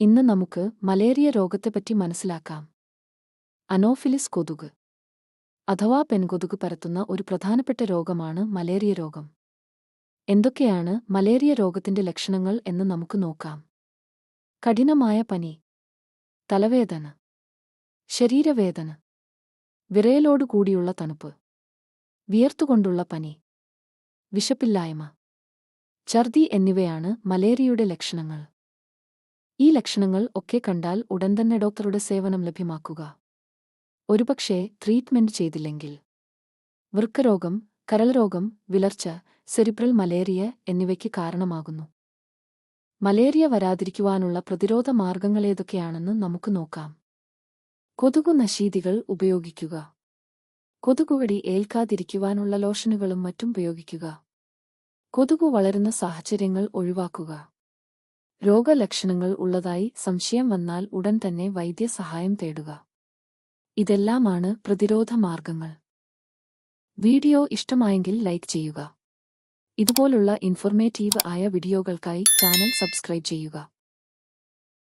ഇന്ന് നമുക്ക് മലേറിയ രോഗത്തെപ്പറ്റി മനസ്സിലാക്കാം. അനോഫിലിസ് കൊതുക് അഥവാ പെൺകൊതുക് പരത്തുന്ന ഒരു പ്രധാനപ്പെട്ട രോഗമാണ് മലേറിയ രോഗം. എന്തൊക്കെയാണ് മലേറിയ രോഗത്തിന്റെ ലക്ഷണങ്ങൾ എന്ന് നമുക്ക് നോക്കാം. കഠിനമായ പനി തലവേദന ശരീരവേദന വിറയലോടുകൂടിയുള്ള തണുപ്പ് വിയർത്തുകൊണ്ടുള്ള പനി വിശപ്പില്ലായ്മ ഛർദി എന്നിവയാണ് മലേറിയയുടെ ലക്ഷണങ്ങൾ. ഈ ലക്ഷണങ്ങൾ ഒക്കെ കണ്ടാൽ ഉടൻ തന്നെ ഡോക്ടറുടെ സേവനം ലഭ്യമാക്കുക. ഒരുപക്ഷേ ട്രീറ്റ്മെന്റ് ചെയ്തില്ലെങ്കിൽ. വൃക്കരോഗം കരൾരോഗം വിളർച്ച സെറിബ്രൽ മലേറിയ എന്നിവയ്ക്ക് കാരണമാകുന്നു. മലേറിയ വരാതിരിക്കുവാനുള്ള പ്രതിരോധ മാർഗങ്ങളേതൊക്കെയാണെന്ന് നമുക്ക് നോക്കാം. കൊതുകു നശീതികൾ ഉപയോഗിക്കുക. കൊതുകുകടി ഏൽക്കാതിരിക്കുവാനുള്ള ലോഷനുകളും മറ്റും ഉപയോഗിക്കുക. കൊതുകു വളരുന്ന സാഹചര്യങ്ങൾ ഒഴിവാക്കുക. രോഗലക്ഷണങ്ങൾ ഉള്ളതായി സംശയം വന്നാൽ ഉടൻ തന്നെ വൈദ്യസഹായം തേടുക. ഇതെല്ലാമാണ് പ്രതിരോധ മാർഗങ്ങൾ. വീഡിയോ ഇഷ്ടമായെങ്കിൽ ലൈക്ക് ചെയ്യുക. ഇതുപോലുള്ള ഇൻഫോർമേറ്റീവ് ആയ വീഡിയോകൾക്കായി ചാനൽ സബ്സ്ക്രൈബ് ചെയ്യുക.